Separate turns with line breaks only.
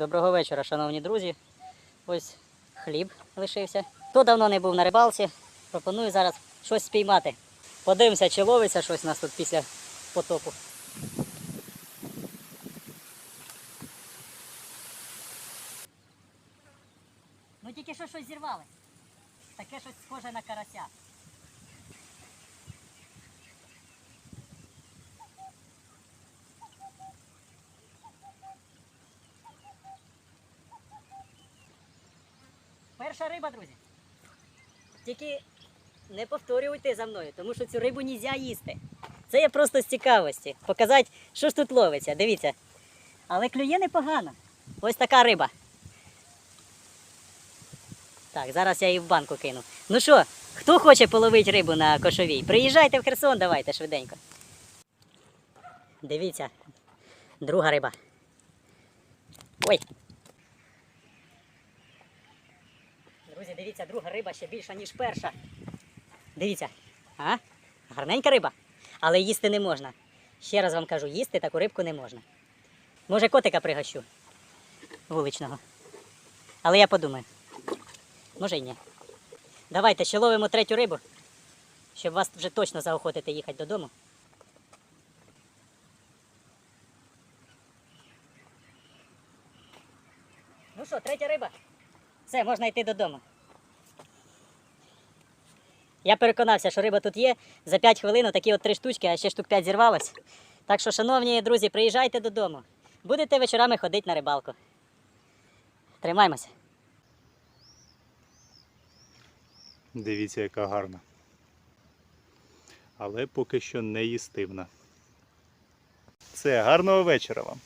Доброго вечора, шановні друзі. Ось хліб лишився. Хто давно не був на рибалці, пропоную зараз щось спіймати. Подивимося, чи ловиться щось у нас тут після потопу. Ну тільки що щось зірвали. Таке щось схоже на карася. Перша риба, друзі. Тільки не повторюйте за мною, тому що цю рибу не можна їсти. Це я просто з цікавості. Показати, що ж тут ловиться. Дивіться. Але клює непогано. Ось така риба. Так, зараз я її в банку кину. Ну що, хто хоче половити рибу на кошовій? Приїжджайте в Херсон, давайте швиденько. Дивіться, друга риба. Ой. Друзі, дивіться, друга риба ще більша, ніж перша. Дивіться. А? Гарненька риба. Але їсти не можна. Ще раз вам кажу, їсти таку рибку не можна. Може, котика пригощу вуличного. Але я подумаю. Може й ні. Давайте ще ловимо третю рибу, щоб вас вже точно заохотити їхати додому. Ну що, третя риба? Все, можна йти додому. Я переконався, що риба тут є. За 5 хвилин такі от три штучки, а ще штук 5 зірвалось. Так що, шановні друзі, приїжджайте додому. Будете вечорами ходити на рибалку. Тримаймося.
Дивіться, яка гарна. Але поки що не їстивна. Все, гарного вечора вам.